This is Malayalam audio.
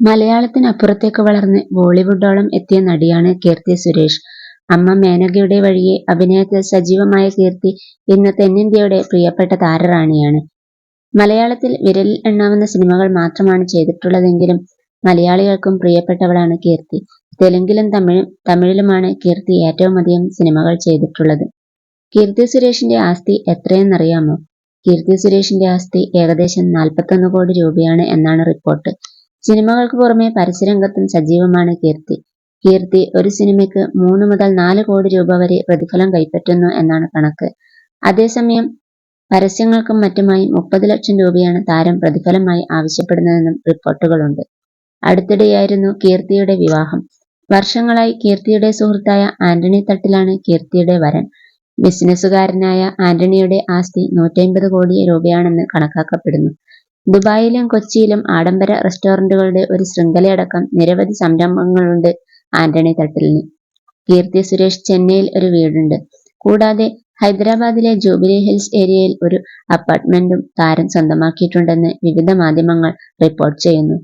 മലയാളത്തിനപ്പുറത്തേക്ക് വളർന്ന് ബോളിവുഡോളം എത്തിയ നടിയാണ് കീർത്തി സുരേഷ്. അമ്മ മേനകയുടെ വഴിയെ അഭിനയത്തിൽ സജീവമായ കീർത്തി ഇന്ന് തെന്നിന്ത്യയുടെ പ്രിയപ്പെട്ട താരറാണിയാണ്. മലയാളത്തിൽ വിരലിൽ എണ്ണാവുന്ന സിനിമകൾ മാത്രമാണ് ചെയ്തിട്ടുള്ളതെങ്കിലും മലയാളികൾക്കും പ്രിയപ്പെട്ടവളാണ് കീർത്തി. തെലുങ്കിലും തമിഴിലുമാണ് കീർത്തി ഏറ്റവും ഏറ്റവുമധികം സിനിമകൾ ചെയ്തിട്ടുള്ളത്. കീർത്തി സുരേഷിന്റെ ആസ്തി എത്രയെന്നറിയാമോ? കീർത്തി സുരേഷിന്റെ ആസ്തി ഏകദേശം നാൽപ്പത്തൊന്ന് കോടി രൂപയാണ് എന്നാണ് റിപ്പോർട്ട്. സിനിമകൾക്ക് പുറമേ പരസ്യരംഗത്തും സജീവമാണ് കീർത്തി. കീർത്തി ഒരു സിനിമയ്ക്ക് മൂന്ന് മുതൽ നാല് കോടി രൂപ വരെ പ്രതിഫലം കൈപ്പറ്റുന്നു എന്നാണ് കണക്ക്. അതേസമയം പരസ്യങ്ങൾക്കും മറ്റുമായി മുപ്പത് ലക്ഷം രൂപയാണ് താരം പ്രതിഫലമായി ആവശ്യപ്പെടുന്നതെന്നും റിപ്പോർട്ടുകളുണ്ട്. അടുത്തിടെയായിരുന്നു കീർത്തിയുടെ വിവാഹം. വർഷങ്ങളായി കീർത്തിയുടെ സുഹൃത്തായ ആന്റണി തട്ടിലാണ് കീർത്തിയുടെ വരൻ. ബിസിനസ്സുകാരനായ ആന്റണിയുടെ ആസ്തി നൂറ്റമ്പത് കോടി രൂപയാണെന്ന് കണക്കാക്കപ്പെടുന്നു. ദുബായിലും കൊച്ചിയിലും ആഡംബര റെസ്റ്റോറന്റുകളുടെ ഒരു ശൃംഖലയടക്കം നിരവധി സംരംഭങ്ങളുണ്ട് ആന്റണി തട്ടിലിന്. കീർത്തി സുരേഷ് ചെന്നൈയിൽ ഒരു വീടുണ്ട്. കൂടാതെ ഹൈദരാബാദിലെ ജൂബിലി ഹിൽസ് ഏരിയയിൽ ഒരു അപ്പാർട്ട്മെന്റും താരം സ്വന്തമാക്കിയിട്ടുണ്ടെന്ന് വിവിധ മാധ്യമങ്ങൾ റിപ്പോർട്ട് ചെയ്യുന്നു.